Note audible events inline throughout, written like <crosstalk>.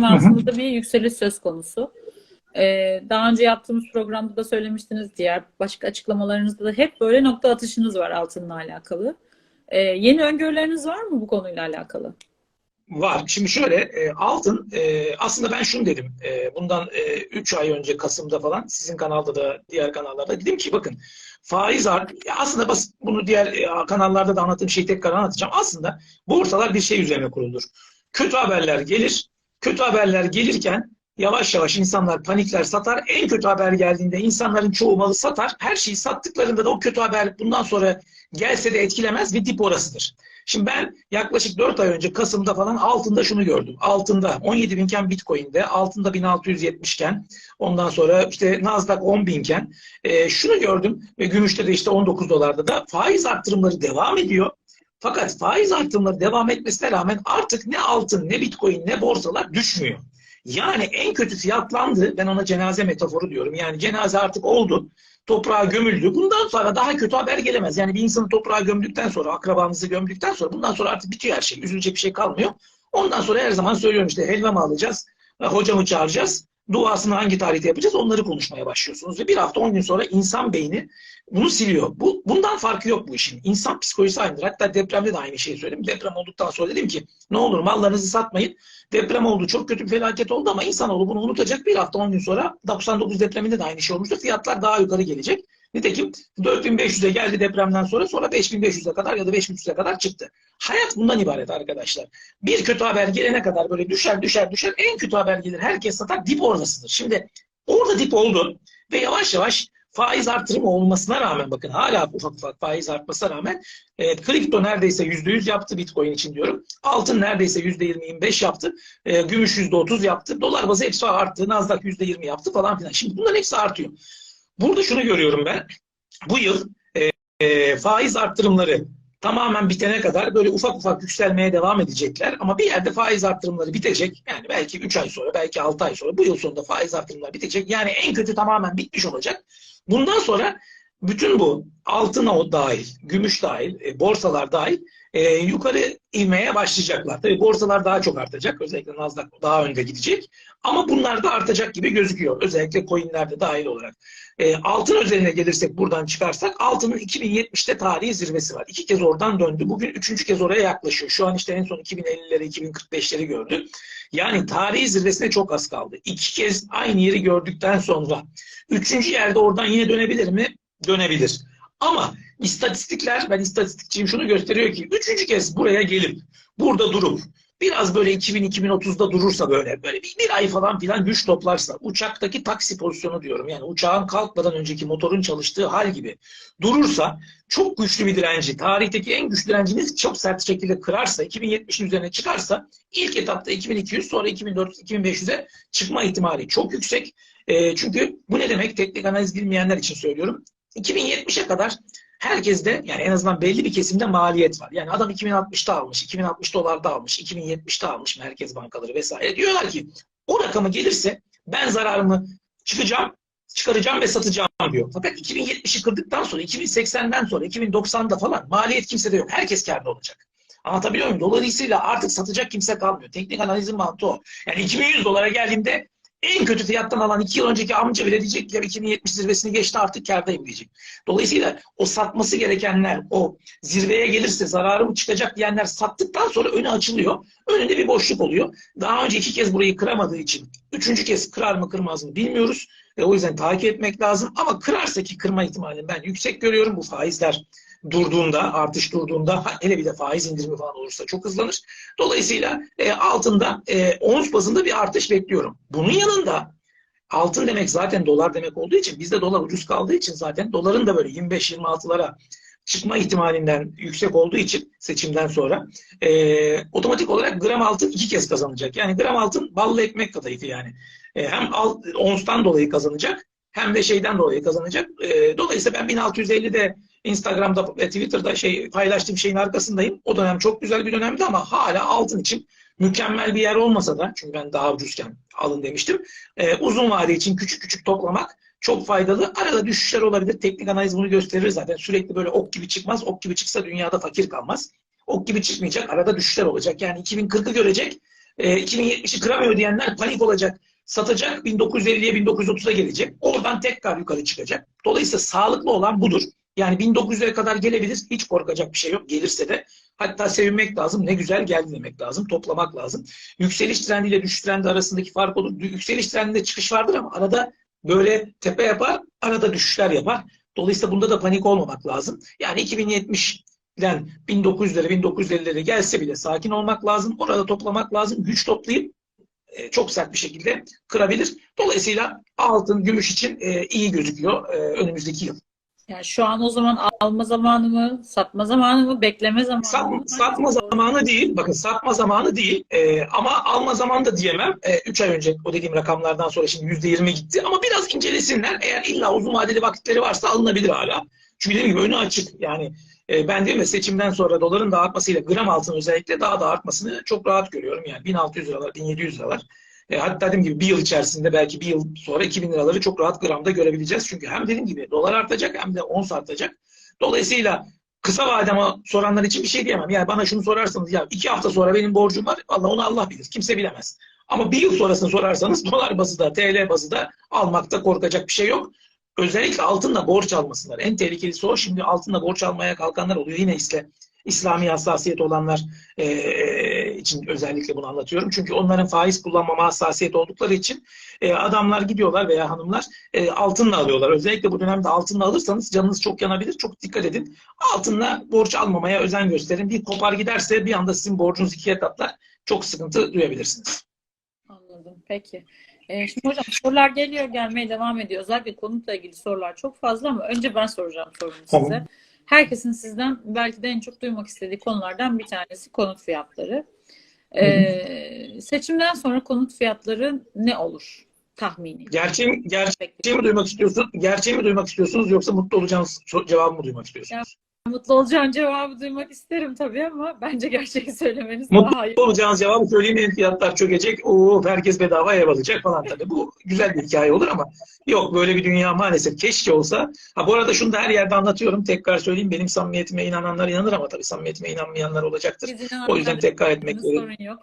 altında da bir yükseliş söz konusu. Ee, daha önce yaptığımız programda da söylemiştiniz. Diğer başka açıklamalarınızda da hep böyle nokta atışınız var altınla alakalı. Ee, yeni öngörüleriniz var mı bu konuyla alakalı? Var. Şimdi şöyle e, altın e, aslında ben şunu dedim. E, bundan 3 ay önce Kasım'da falan sizin kanalda da diğer kanallarda dedim ki bakın faiz art ya aslında basit bunu diğer e, kanallarda da anlattığım şeyi tekrar anlatacağım. Aslında borsalar bir şey üzerine kurulur. Kötü haberler gelir. Kötü haberler gelirken yavaş yavaş insanlar panikler satar. En kötü haber geldiğinde insanların çoğu malı satar. Her şeyi sattıklarında da o kötü haber bundan sonra gelse de etkilemez ve dip orasıdır. Şimdi ben yaklaşık 4 ay önce Kasım'da falan altında şunu gördüm. Altında 17 binken Bitcoin'de, altında 1670 iken, ondan sonra işte Nasdaq 10 binken e, şunu gördüm ve gümüşte de işte 19 dolarda da faiz arttırımları devam ediyor. Fakat faiz artımları devam etmesine rağmen artık ne altın, ne bitcoin, ne borsalar düşmüyor. Yani en kötü fiyatlandı. Ben ona cenaze metaforu diyorum. Yani cenaze artık oldu. Toprağa gömüldü. Bundan sonra daha kötü haber gelemez. Yani bir insanı toprağa gömdükten sonra, akrabanızı gömdükten sonra bundan sonra artık bitiyor her şey. Üzülecek bir şey kalmıyor. Ondan sonra her zaman söylüyorum işte helva mı alacağız, hocamı çağıracağız, duasını hangi tarihte yapacağız onları konuşmaya başlıyorsunuz. Ve bir hafta on gün sonra insan beyni bunu siliyor. Bu, bundan farkı yok bu işin. İnsan psikolojisi aynıdır. Hatta depremde de aynı şeyi söyledim. Deprem olduktan sonra dedim ki ne olur mallarınızı satmayın. Deprem oldu. Çok kötü bir felaket oldu ama insanoğlu bunu unutacak. Bir hafta 10 gün sonra 99 depreminde de aynı şey olmuştu. Fiyatlar daha yukarı gelecek. Nitekim 4500'e geldi depremden sonra sonra 5500'e kadar ya da 5300'e kadar çıktı. Hayat bundan ibaret arkadaşlar. Bir kötü haber gelene kadar böyle düşer düşer düşer en kötü haber gelir. Herkes satar dip oradasıdır. Şimdi orada dip oldu ve yavaş yavaş faiz artırımı olmasına rağmen bakın hala ufak ufak faiz artmasına rağmen e, kripto neredeyse %100 yaptı Bitcoin için diyorum. Altın neredeyse %20-25 yaptı. E, gümüş %30 yaptı. Dolar bazı hepsi arttı. Nasdaq %20 yaptı falan filan. Şimdi bunların hepsi artıyor. Burada şunu görüyorum ben. Bu yıl e, e, faiz arttırımları tamamen bitene kadar böyle ufak ufak yükselmeye devam edecekler. Ama bir yerde faiz arttırımları bitecek. Yani belki 3 ay sonra, belki 6 ay sonra bu yıl sonunda faiz arttırımları bitecek. Yani en kötü tamamen bitmiş olacak. Bundan sonra bütün bu altın o dahil, gümüş dahil, e, borsalar dahil e, yukarı inmeye başlayacaklar. Tabii borsalar daha çok artacak. Özellikle Nasdaq daha önde gidecek. Ama bunlar da artacak gibi gözüküyor. Özellikle coinler de dahil olarak. E, altın özeline gelirsek buradan çıkarsak altının 2070'te tarihi zirvesi var. İki kez oradan döndü. Bugün üçüncü kez oraya yaklaşıyor. Şu an işte en son 2050'leri 2045'leri gördü. Yani tarihi zirvesine çok az kaldı. İki kez aynı yeri gördükten sonra üçüncü yerde oradan yine dönebilir mi? Dönebilir. Ama istatistikler, ben istatistikçiyim şunu gösteriyor ki üçüncü kez buraya gelip burada durup biraz böyle 2000-2030'da durursa böyle böyle bir, bir ay falan filan güç toplarsa uçaktaki taksi pozisyonu diyorum yani uçağın kalkmadan önceki motorun çalıştığı hal gibi durursa çok güçlü bir direnci tarihteki en güçlü direnciniz çok sert şekilde kırarsa 2070'in üzerine çıkarsa ilk etapta 2200 sonra 2400-2500'e çıkma ihtimali çok yüksek. E, çünkü bu ne demek teknik analiz bilmeyenler için söylüyorum. 2070'e kadar herkeste yani en azından belli bir kesimde maliyet var. Yani adam 2060'ta almış, 2060 dolarda almış, 2070'te almış merkez bankaları vesaire. Diyorlar ki o rakamı gelirse ben zararımı çıkacağım, çıkaracağım ve satacağım diyor. Fakat 2070'i kırdıktan sonra, 2080'den sonra, 2090'da falan maliyet kimsede yok. Herkes kârda olacak. Anlatabiliyor muyum? Dolayısıyla artık satacak kimse kalmıyor. Teknik analizin mantığı o. Yani 2100 dolara geldiğimde en kötü fiyattan alan iki yıl önceki amca bile diyecek ki 2070 zirvesini geçti artık kârdayım diyecek. Dolayısıyla o satması gerekenler o zirveye gelirse zararım çıkacak diyenler sattıktan sonra önü açılıyor. Önünde bir boşluk oluyor. Daha önce iki kez burayı kıramadığı için üçüncü kez kırar mı kırmaz mı bilmiyoruz. E, o yüzden takip etmek lazım. Ama kırarsa ki kırma ihtimalini ben yüksek görüyorum. Bu faizler durduğunda, artış durduğunda hele bir de faiz indirimi falan olursa çok hızlanır. Dolayısıyla e, altında e, ons bazında bir artış bekliyorum. Bunun yanında altın demek zaten dolar demek olduğu için bizde dolar ucuz kaldığı için zaten doların da böyle 25-26'lara çıkma ihtimalinden yüksek olduğu için seçimden sonra e, otomatik olarak gram altın iki kez kazanacak. Yani gram altın ballı ekmek kadayıfı yani. E, hem alt, onstan dolayı kazanacak hem de şeyden dolayı kazanacak. E, dolayısıyla ben 1650'de Instagram'da ve Twitter'da şey paylaştığım şeyin arkasındayım. O dönem çok güzel bir dönemdi ama hala altın için mükemmel bir yer olmasa da çünkü ben daha ucuzken alın demiştim. E, uzun vade için küçük küçük toplamak çok faydalı. Arada düşüşler olabilir. Teknik analiz bunu gösterir zaten. Sürekli böyle ok gibi çıkmaz. Ok gibi çıksa dünyada fakir kalmaz. Ok gibi çıkmayacak. Arada düşüşler olacak. Yani 2040'ı görecek. E, 2070'i kıramıyor diyenler panik olacak. Satacak 1950'ye 1930'a gelecek. Oradan tekrar yukarı çıkacak. Dolayısıyla sağlıklı olan budur. Yani 1900'lere kadar gelebilir. Hiç korkacak bir şey yok. Gelirse de hatta sevinmek lazım. Ne güzel geldi demek lazım. Toplamak lazım. Yükseliş trendiyle düşüş trendi arasındaki fark olur. Yükseliş trendinde çıkış vardır ama arada böyle tepe yapar, arada düşüşler yapar. Dolayısıyla bunda da panik olmamak lazım. Yani 2070'den 1900'lere, 1950'lere gelse bile sakin olmak lazım. Orada toplamak lazım. Güç toplayıp e, çok sert bir şekilde kırabilir. Dolayısıyla altın, gümüş için e, iyi gözüküyor e, önümüzdeki yıl. Yani şu an o zaman alma zamanı mı, satma zamanı mı, bekleme zamanı Sat, mı? satma zamanı değil. Bakın satma zamanı değil. Ee, ama alma zamanı da diyemem. 3 ay önce o dediğim rakamlardan sonra şimdi %20 gitti. Ama biraz incelesinler. Eğer illa uzun vadeli vakitleri varsa alınabilir hala. Çünkü dediğim gibi önü açık. Yani e, ben değil mi seçimden sonra doların da artmasıyla gram altın özellikle daha da artmasını çok rahat görüyorum. Yani 1600 liralar, 1700 liralar. E, hatta dediğim gibi bir yıl içerisinde belki bir yıl sonra 2000 liraları çok rahat gramda görebileceğiz. Çünkü hem dediğim gibi dolar artacak hem de ons artacak. Dolayısıyla kısa vademe soranlar için bir şey diyemem. Yani bana şunu sorarsanız ya iki hafta sonra benim borcum var. Allah onu Allah bilir. Kimse bilemez. Ama bir yıl sonrasını sorarsanız <laughs> dolar bazı da TL bazı da almakta korkacak bir şey yok. Özellikle altınla borç almasınlar. En tehlikelisi o. Şimdi altınla borç almaya kalkanlar oluyor. Yine işte İslami hassasiyet olanlar e, için özellikle bunu anlatıyorum. Çünkü onların faiz kullanmama hassasiyet oldukları için e, adamlar gidiyorlar veya hanımlar e, altınla alıyorlar. Özellikle bu dönemde altınla alırsanız canınız çok yanabilir. Çok dikkat edin. Altınla borç almamaya özen gösterin. Bir kopar giderse bir anda sizin borcunuz ikiye katlar. Çok sıkıntı duyabilirsiniz. Anladım. Peki. Ee, şimdi hocam sorular geliyor gelmeye devam ediyor. Özellikle konutla ilgili sorular çok fazla ama önce ben soracağım sorumu Tamam. size. Herkesin sizden belki de en çok duymak istediği konulardan bir tanesi konut fiyatları. Ee, seçimden sonra konut fiyatları ne olur tahmini? Gerçeği, gerçeği mi duymak istiyorsun? Gerçeği mi duymak istiyorsunuz yoksa mutlu olacağınız cevabı mı duymak istiyorsunuz? Mutlu olacağın cevabı duymak isterim tabii ama bence gerçeği söylemeniz Mutlu daha iyi. olacağınız cevabı söyleyeyim benim fiyatlar çökecek. Oo, herkes bedava ev alacak falan tabii. Bu güzel bir hikaye olur ama yok böyle bir dünya maalesef keşke olsa. Ha bu arada şunu da her yerde anlatıyorum. Tekrar söyleyeyim benim samimiyetime inananlar inanır ama tabii samimiyetime inanmayanlar olacaktır. O yüzden tekrar etmek sorun gerekiyor. yok.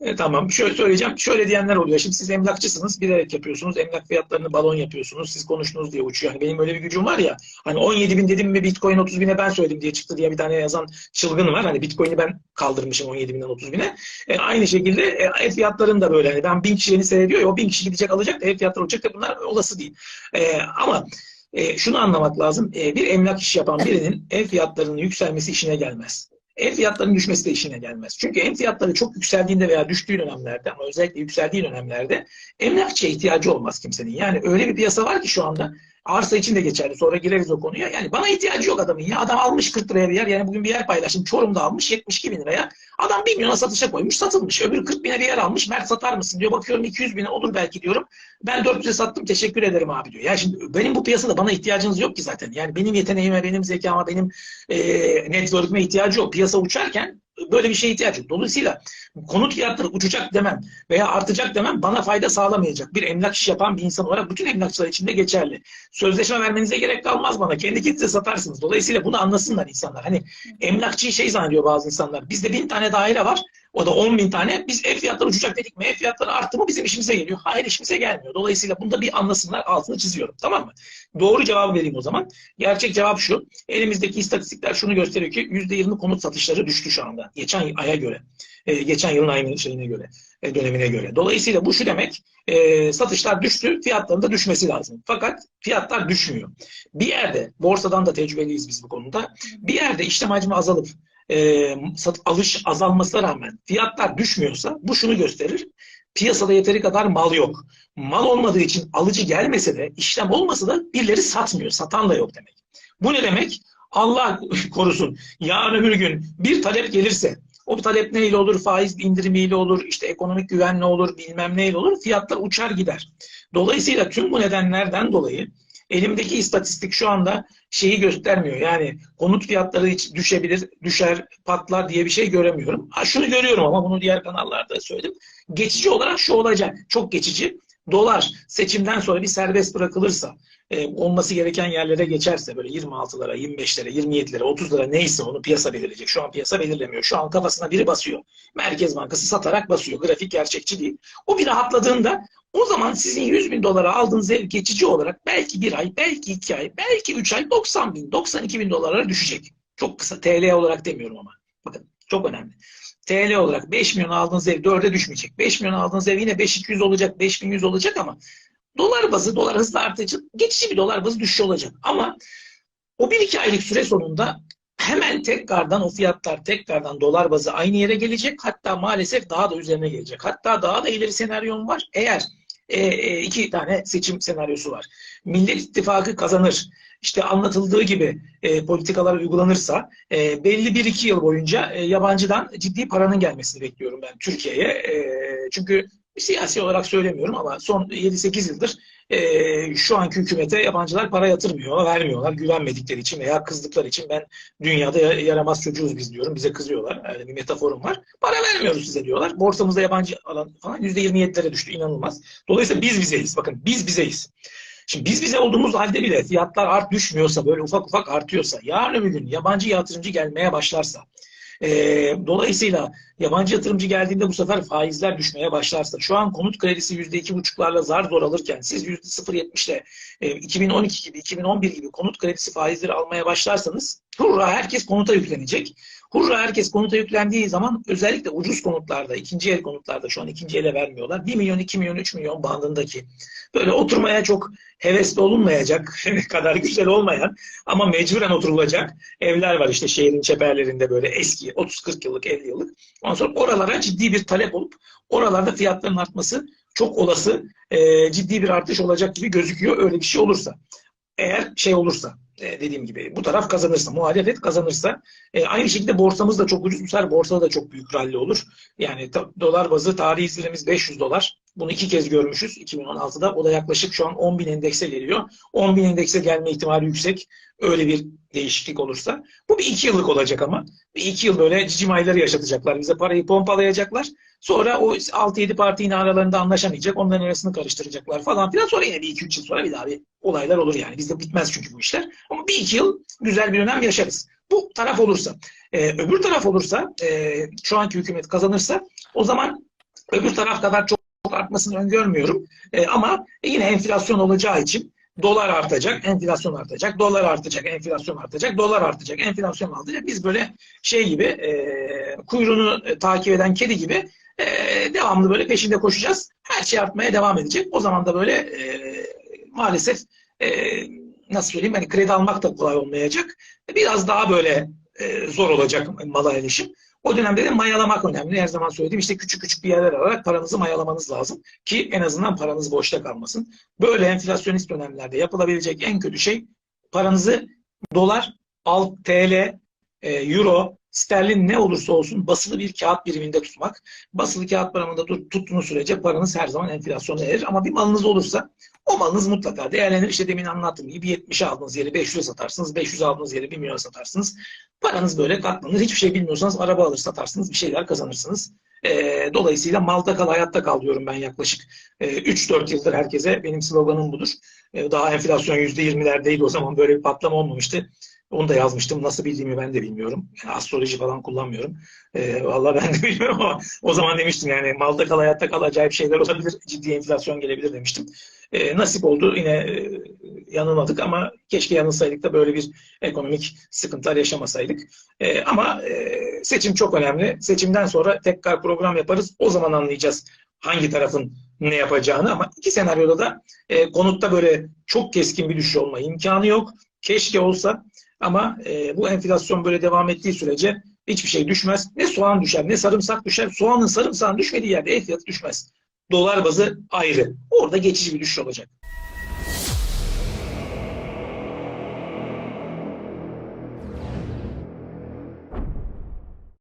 E, tamam. Şöyle söyleyeceğim. Şöyle diyenler oluyor. Şimdi siz emlakçısınız. Bilerek yapıyorsunuz. Emlak fiyatlarını balon yapıyorsunuz. Siz konuştunuz diye uçuyor. Yani benim öyle bir gücüm var ya. Hani 17 bin dedim mi Bitcoin 30 bine ben söyledim diye çıktı diye bir tane yazan çılgın var. Hani Bitcoin'i ben kaldırmışım 17 binden 30 bine. E, aynı şekilde e, ev fiyatlarının da böyle. Yani ben bin kişi yeni seyrediyor o bin kişi gidecek alacak da ev fiyatları olacak da bunlar olası değil. E, ama e, şunu anlamak lazım. E, bir emlak işi yapan birinin ev fiyatlarının yükselmesi işine gelmez. Ev fiyatlarının düşmesi de işine gelmez. Çünkü ev fiyatları çok yükseldiğinde veya düştüğü dönemlerde ama özellikle yükseldiği dönemlerde emlakçıya ihtiyacı olmaz kimsenin. Yani öyle bir piyasa var ki şu anda arsa için de geçerli. Sonra gireriz o konuya. Yani bana ihtiyacı yok adamın ya. Adam almış 40 liraya bir yer. Yani bugün bir yer paylaştım. Çorum'da almış 72 bin liraya. Adam 1 milyona satışa koymuş. Satılmış. Öbürü 40 bine bir yer almış. Mert satar mısın diyor. Bakıyorum 200 bine olur belki diyorum. Ben 400'e sattım. Teşekkür ederim abi diyor. Ya şimdi benim bu piyasada bana ihtiyacınız yok ki zaten. Yani benim yeteneğime, benim zekama, benim e, network'ime ihtiyacı yok. Piyasa uçarken böyle bir şeye ihtiyaç yok. Dolayısıyla konut fiyatları uçacak demem veya artacak demem bana fayda sağlamayacak. Bir emlak iş yapan bir insan olarak bütün emlakçılar için de geçerli. Sözleşme vermenize gerek kalmaz bana. Kendi kendinize satarsınız. Dolayısıyla bunu anlasınlar insanlar. Hani emlakçıyı şey zannediyor bazı insanlar. Bizde bin tane daire var. O da 10 bin tane. Biz ev fiyatları uçacak dedik mi? Ev fiyatları arttı mı bizim işimize geliyor. Hayır işimize gelmiyor. Dolayısıyla bunda bir anlasınlar. Altını çiziyorum. Tamam mı? Doğru cevabı vereyim o zaman. Gerçek cevap şu. Elimizdeki istatistikler şunu gösteriyor ki %20 konut satışları düştü şu anda. Geçen aya göre. E, geçen yılın aynı şeyine göre. e, dönemine göre. Dolayısıyla bu şu demek. e, satışlar düştü. Fiyatların da düşmesi lazım. Fakat fiyatlar düşmüyor. Bir yerde borsadan da tecrübeliyiz biz bu konuda. Bir yerde işlem hacmi azalıp e, sat, alış azalmasına rağmen fiyatlar düşmüyorsa bu şunu gösterir. Piyasada yeteri kadar mal yok. Mal olmadığı için alıcı gelmese de işlem olmasa da birileri satmıyor. Satan da yok demek. Bu ne demek? Allah <laughs> korusun. Yarın öbür gün bir talep gelirse o talep neyle olur? Faiz indirimiyle olur, işte ekonomik güvenle olur, bilmem neyle olur. Fiyatlar uçar gider. Dolayısıyla tüm bu nedenlerden dolayı elimdeki istatistik şu anda şeyi göstermiyor. Yani konut fiyatları hiç düşebilir, düşer, patlar diye bir şey göremiyorum. Ha şunu görüyorum ama bunu diğer kanallarda da söyledim. Geçici olarak şu olacak. Çok geçici. Dolar seçimden sonra bir serbest bırakılırsa, e, olması gereken yerlere geçerse böyle 26'lara, 25'lere, 27'lere, 30'lara neyse onu piyasa belirleyecek. Şu an piyasa belirlemiyor. Şu an kafasına biri basıyor. Merkez Bankası satarak basıyor. Grafik gerçekçi değil. O bir rahatladığında o zaman sizin 100 bin dolara aldığınız ev geçici olarak belki bir ay, belki iki ay, belki üç ay 90 bin, 92 bin dolara düşecek. Çok kısa. TL olarak demiyorum ama. Bakın çok önemli. TL olarak 5 milyon aldığınız ev 4'e düşmeyecek. 5 milyon aldığınız ev yine 5200 olacak, 5100 olacak ama dolar bazı, dolar hızlı artıcı, geçici bir dolar bazı düşüş olacak. Ama o 1-2 aylık süre sonunda hemen tekrardan o fiyatlar tekrardan dolar bazı aynı yere gelecek. Hatta maalesef daha da üzerine gelecek. Hatta daha da ileri senaryom var. Eğer e, e, iki tane seçim senaryosu var. Millet İttifakı kazanır. İşte anlatıldığı gibi e, politikalar uygulanırsa e, belli bir iki yıl boyunca e, yabancıdan ciddi paranın gelmesini bekliyorum ben Türkiye'ye. E, çünkü siyasi olarak söylemiyorum ama son 7-8 yıldır e, şu anki hükümete yabancılar para yatırmıyor, vermiyorlar güvenmedikleri için veya kızdıkları için ben dünyada yaramaz çocuğuz biz diyorum. Bize kızıyorlar. Öyle bir metaforum var. Para vermiyoruz size diyorlar. Borsamızda yabancı alan falan %27'lere düştü. inanılmaz. Dolayısıyla biz bizeyiz. Bakın biz bizeyiz. Şimdi biz bize olduğumuz halde bile fiyatlar art düşmüyorsa, böyle ufak ufak artıyorsa, yarın öbür gün yabancı yatırımcı gelmeye başlarsa, e, dolayısıyla yabancı yatırımcı geldiğinde bu sefer faizler düşmeye başlarsa, şu an konut kredisi %2,5'larla zar zor alırken siz %0,70'le e, 2012 gibi, 2011 gibi konut kredisi faizleri almaya başlarsanız hurra herkes konuta yüklenecek. Hurra herkes konuta yüklendiği zaman özellikle ucuz konutlarda, ikinci el konutlarda şu an ikinci ele vermiyorlar. 1 milyon, 2 milyon, 3 milyon bandındaki böyle oturmaya çok hevesli olunmayacak, <laughs> kadar güzel olmayan ama mecburen oturulacak evler var işte şehrin çeperlerinde böyle eski 30-40 yıllık, 50 yıllık. Ondan sonra oralara ciddi bir talep olup oralarda fiyatların artması çok olası e, ciddi bir artış olacak gibi gözüküyor öyle bir şey olursa. Eğer şey olursa e, dediğim gibi bu taraf kazanırsa, muhalefet kazanırsa e, aynı şekilde borsamız da çok ucuz. Bu sefer borsada da çok büyük rally olur. Yani dolar bazı tarihi zirvemiz 500 dolar. Bunu iki kez görmüşüz 2016'da. O da yaklaşık şu an 10 bin endekse geliyor. 10 bin endekse gelme ihtimali yüksek. Öyle bir değişiklik olursa. Bu bir iki yıllık olacak ama. Bir iki yıl böyle cicim ayları yaşatacaklar. Bize parayı pompalayacaklar. Sonra o 6-7 parti yine aralarında anlaşamayacak. Onların arasını karıştıracaklar falan filan. Sonra yine bir iki üç yıl sonra bir daha bir olaylar olur yani. Bizde bitmez çünkü bu işler. Ama bir iki yıl güzel bir dönem yaşarız. Bu taraf olursa. Ee, öbür taraf olursa, e, şu anki hükümet kazanırsa o zaman öbür taraf kadar çok artmasını öngörmüyorum. E, ama yine enflasyon olacağı için dolar artacak, enflasyon artacak, dolar artacak, enflasyon artacak, dolar artacak, enflasyon artacak. Biz böyle şey gibi e, kuyruğunu e, takip eden kedi gibi e, devamlı böyle peşinde koşacağız. Her şey artmaya devam edecek. O zaman da böyle e, maalesef e, nasıl söyleyeyim hani kredi almak da kolay olmayacak. Biraz daha böyle e, zor olacak mala erişim. O dönemde de mayalamak önemli. Her zaman söylediğim işte küçük küçük bir yerler alarak paranızı mayalamanız lazım. Ki en azından paranız boşta kalmasın. Böyle enflasyonist dönemlerde yapılabilecek en kötü şey paranızı dolar, al, TL, e, euro, sterlin ne olursa olsun basılı bir kağıt biriminde tutmak. Basılı kağıt biriminde tuttuğunuz sürece paranız her zaman enflasyona erir. Ama bir malınız olursa o malınız mutlaka değerlenir. İşte demin anlattığım gibi 70'e aldığınız yeri 500'e satarsınız. 500 aldığınız yeri 1 milyona satarsınız. Paranız böyle katlanır. Hiçbir şey bilmiyorsanız araba alır satarsınız. Bir şeyler kazanırsınız. E, dolayısıyla malda kal, hayatta kal diyorum ben yaklaşık e, 3-4 yıldır herkese. Benim sloganım budur. E, daha enflasyon %20'lerdeydi o zaman böyle bir patlama olmamıştı. Onu da yazmıştım. Nasıl bildiğimi ben de bilmiyorum. Yani astroloji falan kullanmıyorum. E, vallahi ben de <laughs> bilmiyorum ama o zaman demiştim yani malda kal, hayatta kal acayip şeyler olabilir. Ciddi enflasyon gelebilir demiştim. E, nasip oldu. Yine e, yanılmadık ama keşke yanılsaydık da böyle bir ekonomik sıkıntılar yaşamasaydık. E, ama e, seçim çok önemli. Seçimden sonra tekrar program yaparız. O zaman anlayacağız hangi tarafın ne yapacağını ama iki senaryoda da e, konutta böyle çok keskin bir düşüş olma imkanı yok. Keşke olsa ama e, bu enflasyon böyle devam ettiği sürece hiçbir şey düşmez. Ne soğan düşer ne sarımsak düşer. Soğanın sarımsağın düşmediği yerde ev fiyatı düşmez. Dolar bazı ayrı. Orada geçici bir düşüş olacak.